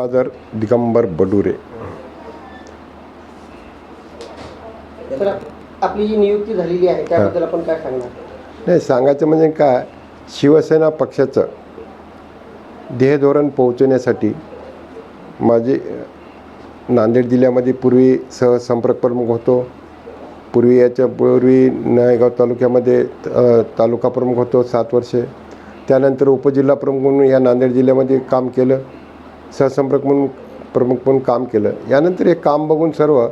बाजार दिगंबर बडुरे. तर आपली जी नियुक्ती झालेली आहे त्याबद्दल आपण काय सांगणार? नाही सांगायचं म्हणजे काय शिवसेना पक्षाचं ध्येयधोरण पोहोचवण्यासाठी माझे नांदेड जिल्ह्यामध्ये पूर्वी सहसंपर्क प्रमुख होतो. पूर्वी याच्या पूर्वी नायगाव तालुक्यामध्ये तालुका प्रमुख होतो सात वर्षे. त्यानंतर उपजिल्हा प्रमुख म्हणून या नांदेड जिल्ह्यामध्ये काम केलं. सहसंपर्क म्हणून प्रमुख म्हणून काम केलं. यानंतर हे काम बघून सर्व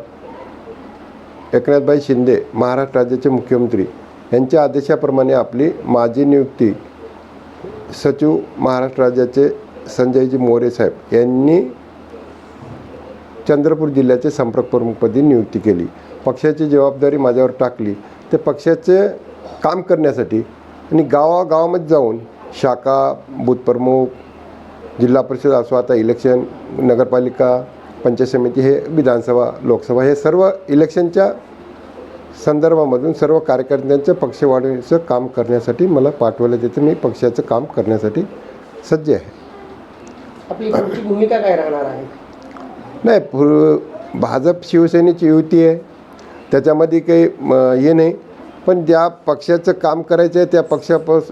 एकनाथभाई शिंदे महाराष्ट्र राज्याचे मुख्यमंत्री यांच्या आदेशाप्रमाणे आपली माझी नियुक्ती सचिव महाराष्ट्र राज्याचे संजयजी मोरे साहेब यांनी चंद्रपूर जिल्ह्याचे संपर्क प्रमुखपदी नियुक्ती केली. पक्षाची जबाबदारी माझ्यावर टाकली. ते पक्षाचे काम करण्यासाठी आणि गावागावामध्ये जाऊन शाखा बूथप्रमुख जिल्हा परिषद असो आता इलेक्शन नगरपालिका पंचायत समिती हे विधानसभा लोकसभा हे सर्व इलेक्शनच्या संदर्भामधून सर्व कार्यकर्त्यांचं पक्ष वाढवण्याचं काम करण्यासाठी मला पाठवलं तिथे मी पक्षाचं काम करण्यासाठी सज्ज आहे. आपली भूमिका काय राहणार आहे? नाही भाजप शिवसेनेची युती आहे. त्याच्यामध्ये काही हे नाही. पण ज्या पक्षाचं काम करायचं आहे त्या पक्षापास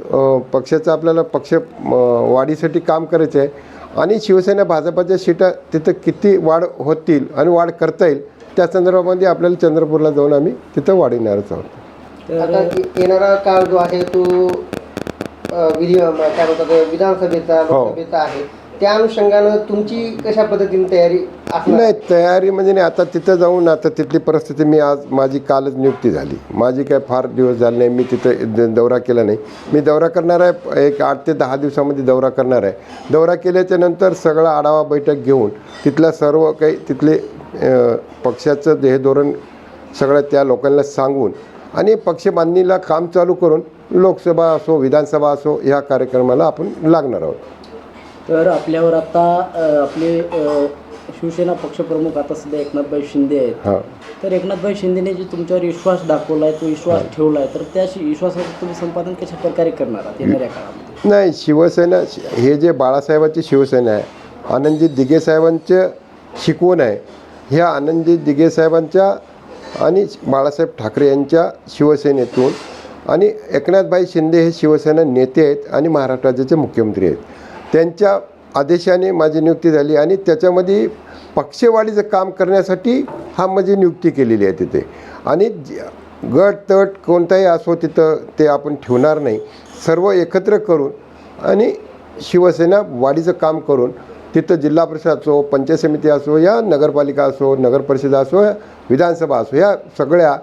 पक्षाचं आपल्याला पक्ष वाढीसाठी काम करायचं आहे आणि शिवसेना भाजपाच्या सीटा तिथं किती वाढ होतील आणि वाढ करता येईल त्या संदर्भामध्ये आपल्याला चंद्रपूरला जाऊन आम्ही तिथं वाढविणारच आहोत. आता येणारा काळ जो आहे तो अ, विधी अ, काय म्हणतात विधानसभेचा हो. लोकसभेचा आहे. त्या अनुषंगानं तुमची कशा पद्धतीने तयारी असणार? नाही तयारी म्हणजे नाही आता तिथं जाऊन आता तिथली परिस्थिती मी आज माझी कालच नियुक्ती झाली. माझी काय फार दिवस झाले नाही मी तिथं द- दौरा केला नाही. मी दौरा करणार आहे एक आठ ते दहा दिवसामध्ये दौरा करणार आहे. दौरा केल्याच्यानंतर सगळा आढावा बैठक घेऊन तिथला सर्व काही तिथले अ, पक्षाचं ध्येयधोरण सगळं त्या लोकांना सांगून आणि पक्ष बांधणीला काम चालू करून लोकसभा असो विधानसभा असो ह्या कार्यक्रमाला आपण लागणार आहोत. तर आपल्यावर आता आपले शिवसेना पक्षप्रमुख आता सध्या एकनाथभाई शिंदे आहेत. हां. तर एकनाथभाई शिंदेने जे तुमच्यावर विश्वास दाखवला आहे तो विश्वास ठेवला आहे तर त्या विश्वासाचं तुम्ही संपादन कशा प्रकारे करणार आहात येणाऱ्या काळामध्ये? नाही शिवसेना हे जे बाळासाहेबांची शिवसेना आहे आनंदजी दिघे साहेबांचं शिकवण आहे ह्या आनंदजी दिघे साहेबांच्या आणि बाळासाहेब ठाकरे यांच्या शिवसेनेतून आणि एकनाथभाई शिंदे हे शिवसेना नेते आहेत आणि महाराष्ट्र राज्याचे मुख्यमंत्री आहेत. त्यांच्या आदेशाने माझी नियुक्ती झाली आणि त्याच्यामध्ये पक्षवाढीचं काम करण्यासाठी हा माझी नियुक्ती केलेली आहे तिथे. आणि गट तट कोणताही असो तिथं ते आपण ठेवणार नाही. सर्व एकत्र करून आणि शिवसेना वाढीचं काम करून तिथं जिल्हा परिषद असो पंचायत समिती असो या नगरपालिका असो नगर परिषद असो या विधानसभा असो या सगळ्या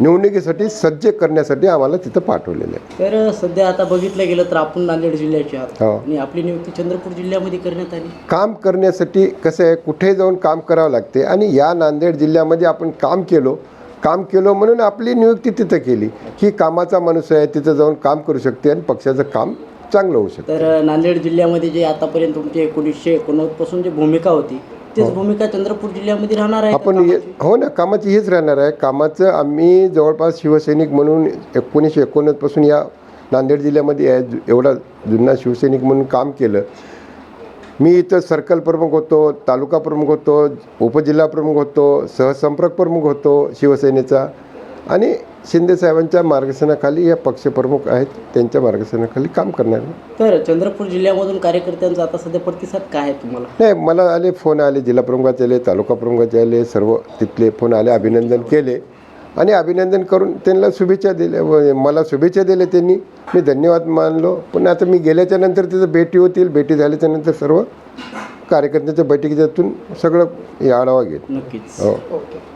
निवडणुकीसाठी सज्ज करण्यासाठी आम्हाला तिथं पाठवलेलं आहे. तर सध्या आता बघितलं गेलं तर आपण नांदेड जिल्ह्याचे आहात. हो. आणि आपली नियुक्ती चंद्रपूर जिल्ह्यामध्ये करण्यात आली. काम करण्यासाठी कसं आहे कुठे जाऊन काम करावं लागते आणि या नांदेड जिल्ह्यामध्ये आपण काम केलो काम केलो म्हणून आपली नियुक्ती तिथं केली. ही कामाचा माणूस आहे तिथं जाऊन काम करू शकते आणि पक्षाचं काम चांगलं होऊ शकतं. तर नांदेड जिल्ह्यामध्ये जे आतापर्यंत तुमची एकोणीसशे एकोणनव्वदपासून जी भूमिका होती तीच भूमिका चंद्रपूर जिल्ह्यामध्ये राहणार आहे आपण हे? हो ना कामाची हेच राहणार आहे. कामाचं आम्ही जवळपास शिवसैनिक म्हणून एकोणीसशे एकोणनव्वदपासून या नांदेड जिल्ह्यामध्ये आहे. जु- एवढा जुना शिवसैनिक म्हणून काम केलं. मी इथं सर्कल प्रमुख होतो तालुका प्रमुख होतो उपजिल्हा प्रमुख होतो सहसंपर्क प्रमुख होतो शिवसेनेचा. आणि शिंदे साहेबांच्या मार्गदर्शनाखाली या पक्षप्रमुख आहेत त्यांच्या मार्गदर्शनाखाली काम करणार. तर चंद्रपूर जिल्ह्यामधून कार्यकर्त्यांचा आता सध्या प्रतिसाद काय आहे तुम्हाला? नाही मला आले फोन आले जिल्हा प्रमुखाचे आले तालुका प्रमुखाचे आले सर्व तिथले फोन आले अभिनंदन केले. आणि अभिनंदन करून त्यांना शुभेच्छा दिल्या व मला शुभेच्छा दिल्या त्यांनी. मी धन्यवाद मानलो. पण आता मी गेल्याच्यानंतर तिथं भेटी होतील भेटी झाल्याच्यानंतर सर्व कार्यकर्त्यांच्या बैठकीतून सगळं हे आढावा घेत. नक्कीच. हो. ओके.